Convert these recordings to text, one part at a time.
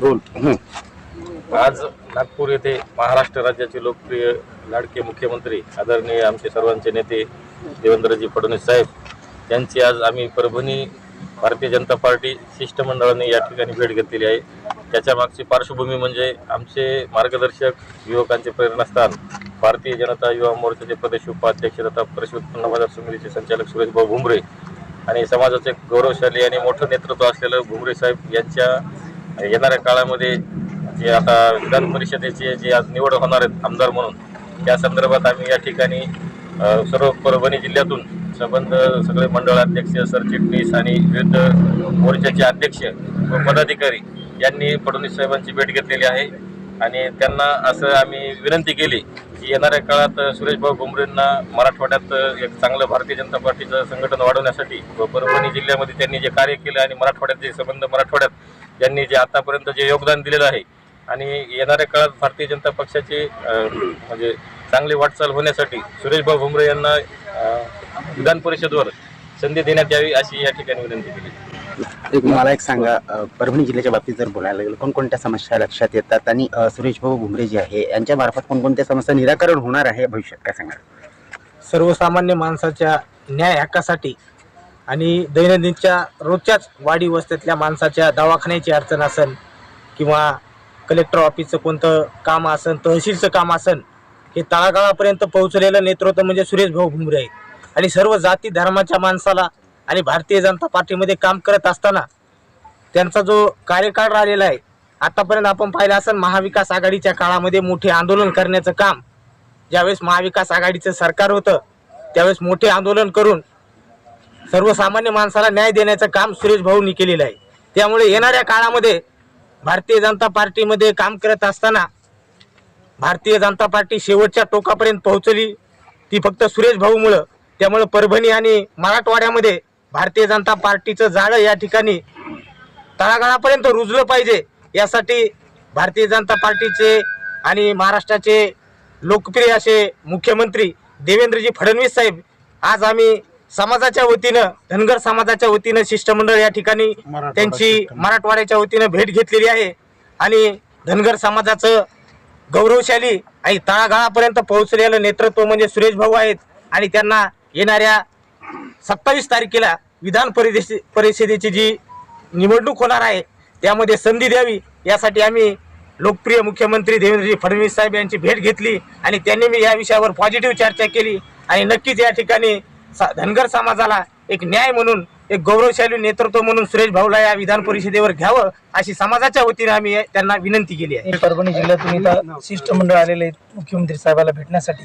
Role. आज नागपूर येथे महाराष्ट्र राज्याचे लोकप्रिय लाडके मुख्यमंत्री आदरणीय आमचे सर्वांचे नेते देवेंद्रजी फडणवीस साहेब यांची आज आम्ही परभणी भारतीय जनता पार्टी शिष्टमंडळाने या ठिकाणी भेट घेतलेली आहे. त्याच्या मागची पार्श्वभूमी म्हणजे आमचे मार्गदर्शक युवकांचे प्रेरणास्थान भारतीय जनता युवा मोर्चाचे प्रदेश उपाध्यक्ष तथा कृषी उत्पन्न बाजार समितीचे संचालक सुरेशभाऊ भुमरे आणि समाजाचे गौरवशाली आणि मोठं नेतृत्व असलेलं भुमरे साहेब यांच्या म्हणजे येणाऱ्या काळामध्ये जे आता विधान परिषदेचे जे आज निवड होणार आहेत आमदार म्हणून त्या संदर्भात आम्ही या ठिकाणी सर्व परभणी जिल्ह्यातून संबंध सगळे मंडळाध्यक्ष सरचिटणीस आणि विविध मोर्चाचे अध्यक्ष व पदाधिकारी यांनी फडणवीस साहेबांची भेट घेतलेली आहे. आणि त्यांना असं आम्ही विनंती केली की येणाऱ्या काळात सुरेशभाऊ भुमरेंना मराठवाड्यात एक चांगलं भारतीय जनता पार्टीचं संघटन वाढवण्यासाठी व परभणी जिल्ह्यामध्ये त्यांनी जे कार्य केलं आणि मराठवाड्यात जे संबंध मराठवाड्यात यांनी जे आतापर्यंत जे योगदान दिलेलं आहे आणि येणाऱ्या काळात भारतीय जनता पक्षाची म्हणजे चांगली वाटचाल होण्यासाठी सुरेशभाऊ भुमरे यांना विधान परिषदवर संधी देण्यात यावी अशी या ठिकाणी विनंती केली. एक मला एक सांगा अ, परभणी जिल्ह्याच्या बाबतीत जर बोलायला गेलं कोणकोणत्या समस्या लक्षात येतात? आणि अ, सुरेश भाऊ भुमरे जे आहे यांच्या मार्फत कोणकोणत्या समस्या निराकरण होणार आहे भविष्यात? काय सांगा सर्वसामान्य माणसाच्या न्याय हक्कासाठी आणि दैनंदिनच्या रोजच्याच वाडी वस्त्यातल्या माणसाच्या दवाखान्याची अडचण असन किंवा कलेक्टर ऑफिसचं कोणतं काम असन तहसीलचं काम असन हे तळागाळापर्यंत पोहोचलेलं नेतृत्व म्हणजे सुरेश भाऊ भुमरे आहे आणि सर्व जाती धर्माच्या माणसाला आणि भारतीय जनता पार्टीमध्ये काम करत असताना त्यांचा जो कार्यकाळ राहिलेला आहे आतापर्यंत आपण पाहिलं असेल महाविकास आघाडीच्या काळामध्ये मोठे आंदोलन करण्याचं काम ज्यावेळेस महाविकास आघाडीचं सरकार होतं त्यावेळेस मोठे आंदोलन करून सर्वसामान्य माणसाला न्याय देण्याचं काम सुरेश भाऊंनी केलेलं आहे. त्यामुळे येणाऱ्या काळामध्ये भारतीय जनता पार्टीमध्ये काम करत असताना भारतीय जनता पार्टी शेवटच्या टोकापर्यंत पोहोचली. ती फक्त सुरेश भाऊमुळं त्यामुळं परभणी आणि मराठवाड्यामध्ये भारतीय जनता पार्टीचं जाळं या ठिकाणी तळागाळापर्यंत रुजलं पाहिजे. यासाठी भारतीय जनता पार्टीचे आणि महाराष्ट्राचे लोकप्रिय असे मुख्यमंत्री देवेंद्रजी फडणवीस साहेब आज आम्ही समाजाच्या वतीनं धनगर समाजाच्या वतीनं शिष्टमंडळ या ठिकाणी त्यांची मराठवाड्याच्या वतीनं भेट घेतलेली आहे आणि धनगर समाजाचं गौरवशाली आणि तळागाळापर्यंत पोहोचलेलं नेतृत्व म्हणजे सुरेश भाऊ आहेत आणि त्यांना येणाऱ्या सत्तावीस तारखेला विधान परिदेश परिषदेची जी निवडणूक होणार आहे त्यामध्ये संधी द्यावी यासाठी आम्ही लोकप्रिय मुख्यमंत्री देवेंद्रजी फडणवीस साहेब यांची भेट घेतली आणि त्यांनी मी या विषयावर पॉझिटिव्ह चर्चा केली. आणि नक्कीच या ठिकाणी सा- धनगर समाजाला एक न्याय म्हणून एक गौरवशाली नेतृत्व म्हणून सुरेश भाऊला या विधान परिषदेवर घ्यावं अशी समाजाच्या वतीने आम्ही त्यांना विनंती केली आहे. परभणी जिल्ह्यातून शिष्टमंडळ आलेले आहेत मुख्यमंत्री साहेबाला भेटण्यासाठी.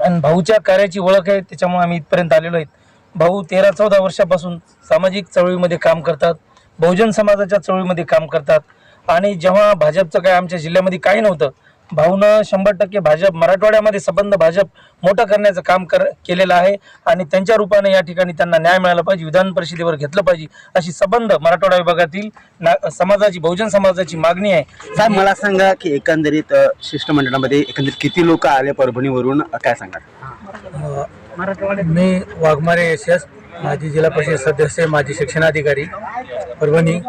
आणि भाऊच्या कार्याची ओळख आहे त्याच्यामुळे आम्ही इथपर्यंत आलेलो आहेत. भाऊ तेरा चौदा वर्षापासून सामाजिक चळवळीमध्ये काम करतात बहुजन समाजाच्या चळवळीमध्ये काम करतात. आणि जेव्हा भाजपचं काय आमच्या जिल्ह्यामध्ये काही नव्हतं भाऊनं शंभर टक्के भाजप मराठवाड्यामध्ये संबंध भाजप मोठं करण्याचं काम कर केलेलं आहे आणि त्यांच्या रूपाने या ठिकाणी त्यांना न्याय मिळाला पाहिजे विधान परिषदेवर घेतलं पाहिजे अशी संबंध मराठवाडा विभागातील ना समाजाची बहुजन समाजाची मागणी आहे. साहेब मला सांगा की एकंदरीत शिष्टमंडळामध्ये एकंदरीत किती लोक आले परभणीवरून काय सांगा मी वाघमारे एस एस माजी जिल्हा परिषद सदस्य माजी शिक्षणाधिकारी परभणी.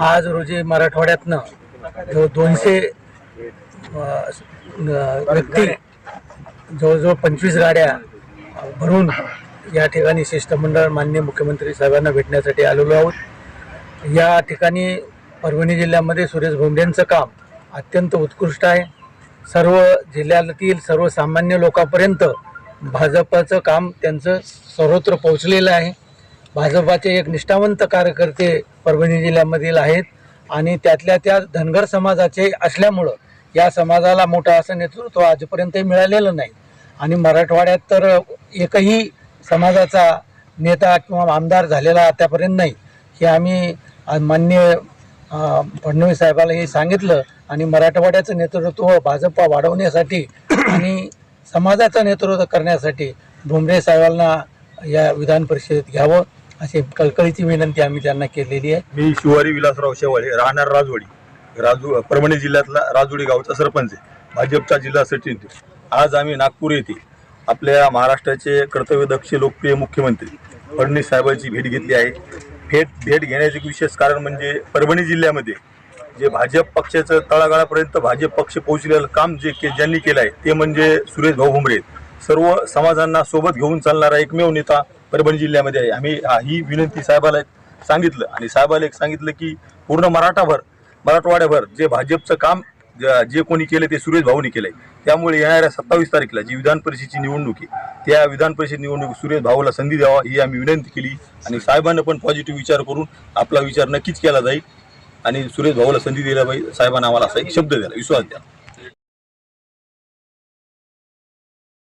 आज रोजी मराठवाड्यातनं जो दोनशे व्यक्ती जवळजवळ पंचवीस गाड्या भरून या ठिकाणी शिष्टमंडळ मान्य मुख्यमंत्री साहेबांना भेटण्यासाठी आलेलो आहोत. या ठिकाणी परभणी जिल्ह्यामध्ये सुरेश भोंडेंचं काम अत्यंत उत्कृष्ट आहे. सर्व जिल्ह्यातील सर्वसामान्य लोकांपर्यंत भाजपाचं काम त्यांचं सर्वत्र पोहोचलेलं आहे. भाजपाचे एक निष्ठावंत कार्यकर्ते परभणी जिल्ह्यामधील आहेत. आणि त्यातल्या त्या धनगर समाजाचे असल्यामुळं या समाजाला मोठं असं नेतृत्व आजपर्यंतही मिळालेलं नाही. आणि मराठवाड्यात तर एकही समाजाचा नेता किंवा आमदार झालेला आतापर्यंत नाही हे आम्ही मान्य फडणवीस साहेबाला हे सांगितलं. आणि मराठवाड्याचं नेतृत्व भाजप वाढवण्यासाठी आणि समाजाचं नेतृत्व करण्यासाठी भुमरे साहेबांना या विधान परिषदेत घ्यावं. असे कळकळीची विनंती आम्ही त्यांना केलेली आहे. मी शिवारी विलासराव शेवाळे राहणार राजवाडी. राजू परभणी जिल्ह्यातला राजुडी गावचा सरपंच आहे. भाजपचा जिल्हा सचिव आज आम्ही नागपूर येथे आपल्या महाराष्ट्राचे कर्तव्यदक्ष लोकप्रिय मुख्यमंत्री फडणवीस साहेबांची भेट घेतली आहे. भेट भेट घेण्याचे एक विशेष कारण म्हणजे परभणी जिल्ह्यामध्ये जे भाजप पक्षाचं तळागाळापर्यंत भाजप पक्ष पोहोचलेलं काम जे के ज्यांनी केलं आहे ते म्हणजे सुरेश भाऊ भुमरे सर्व समाजांना सोबत घेऊन चालणारा एकमेव नेता परभणी जिल्ह्यामध्ये आहे. आम्ही ही विनंती साहेबाला एक सांगितलं. आणि साहेबाला एक सांगितलं की पूर्ण मराठाभर मराठवाड्याभर जे भाजपचं काम जे कोणी केलं ते सुरेश भाऊनी केलंय. त्यामुळे येणाऱ्या सत्तावीस तारखेला जी विधान परिषदेची निवडणूक आहे त्या विधान परिषद निवडणूक सुरेश भाऊला संधी द्यावा ही आम्ही विनंती केली. आणि साहेबांना पण पॉझिटिव्ह विचार करून आपला विचार नक्कीच केला जाईल. आणि सुरेश भाऊला संधी दिल्या पाहिजे. साहेबांना आम्हाला असा एक शब्द द्याला विश्वास द्या.